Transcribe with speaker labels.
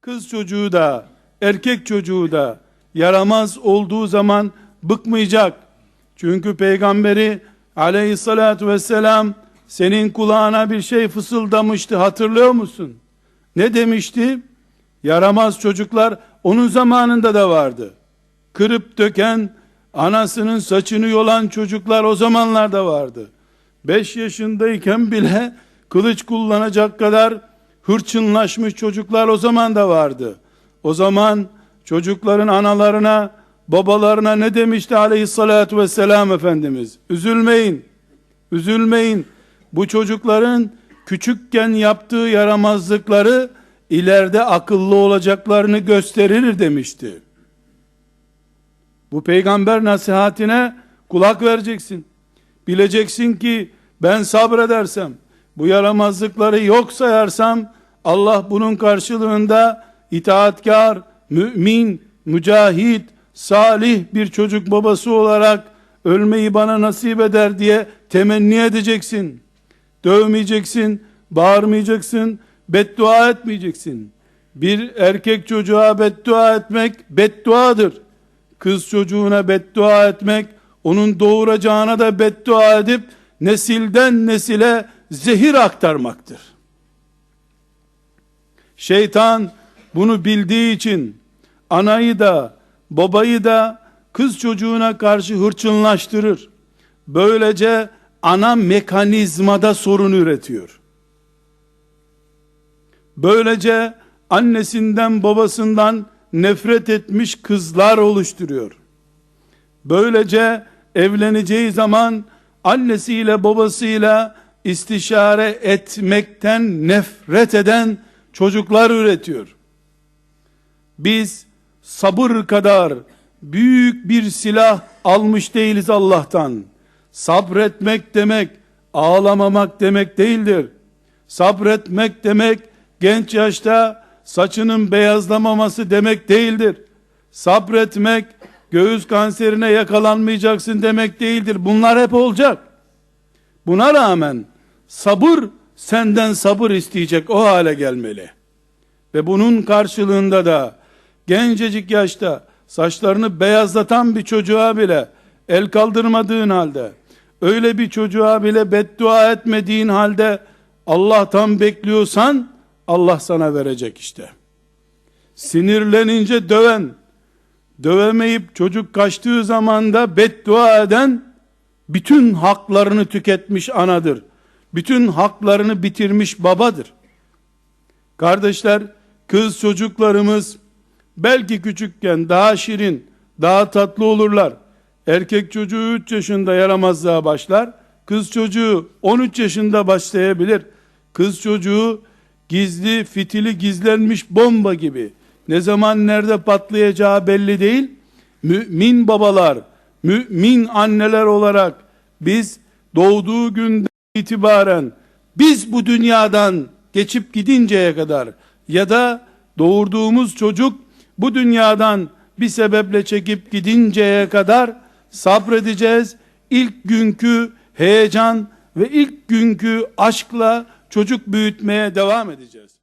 Speaker 1: kız çocuğu da erkek çocuğu da yaramaz olduğu zaman bıkmayacak. Çünkü peygamberi aleyhissalatu vesselam senin kulağına bir şey fısıldamıştı hatırlıyor musun? Ne demişti? Yaramaz çocuklar onun zamanında da vardı. Kırıp döken, anasının saçını yolan çocuklar o zamanlarda vardı. 5 yaşındayken bile kılıç kullanacak kadar hırçınlaşmış çocuklar o zaman da vardı. O zaman çocukların analarına, babalarına ne demişti aleyhissalatu vesselam Efendimiz? Üzülmeyin, üzülmeyin. Bu çocukların küçükken yaptığı yaramazlıkları ileride akıllı olacaklarını gösterir demişti. Bu peygamber nasihatine kulak vereceksin. Bileceksin ki ben sabredersem, bu yaramazlıkları yok sayarsam, Allah bunun karşılığında itaatkar, mümin, mücahit, salih bir çocuk babası olarak ölmeyi bana nasip eder diye temenni edeceksin. Dövmeyeceksin, bağırmayacaksın, beddua etmeyeceksin. Bir erkek çocuğa beddua etmek bedduadır. Kız çocuğuna beddua etmek, onun doğuracağına da beddua edip nesilden nesile zehir aktarmaktır. Şeytan bunu bildiği için anayı da babayı da kız çocuğuna karşı hırçınlaştırır. Böylece ana mekanizmada sorun üretiyor. Böylece annesinden babasından nefret etmiş kızlar oluşturuyor. Böylece evleneceği zaman annesiyle babasıyla istişare etmekten nefret eden çocuklar üretiyor. Biz sabır kadar büyük bir silah almış değiliz Allah'tan. Sabretmek demek ağlamamak demek değildir. Sabretmek demek genç yaşta saçının beyazlamaması demek değildir. Sabretmek göğüs kanserine yakalanmayacaksın demek değildir. Bunlar hep olacak. Buna rağmen sabır senden sabır isteyecek o hale gelmeli. Ve bunun karşılığında da gencecik yaşta saçlarını beyazlatan bir çocuğa bile el kaldırmadığın halde öyle bir çocuğa bile beddua etmediğin halde Allah'tan bekliyorsan Allah sana verecek işte. Sinirlenince döven, dövemeyip çocuk kaçtığı zaman da beddua eden bütün haklarını tüketmiş anadır. Bütün haklarını bitirmiş babadır. Kardeşler, kız çocuklarımız belki küçükken daha şirin, daha tatlı olurlar. Erkek çocuğu 3 yaşında yaramazlığa başlar. Kız çocuğu 13 yaşında başlayabilir. Kız çocuğu gizli, fitili gizlenmiş bomba gibi. Ne zaman nerede patlayacağı belli değil. Mümin babalar, mümin anneler olarak biz doğduğu günden itibaren biz bu dünyadan geçip gidinceye kadar ya da doğurduğumuz çocuk bu dünyadan bir sebeple çekip gidinceye kadar sabredeceğiz. İlk günkü heyecan ve ilk günkü aşkla çocuk büyütmeye devam edeceğiz.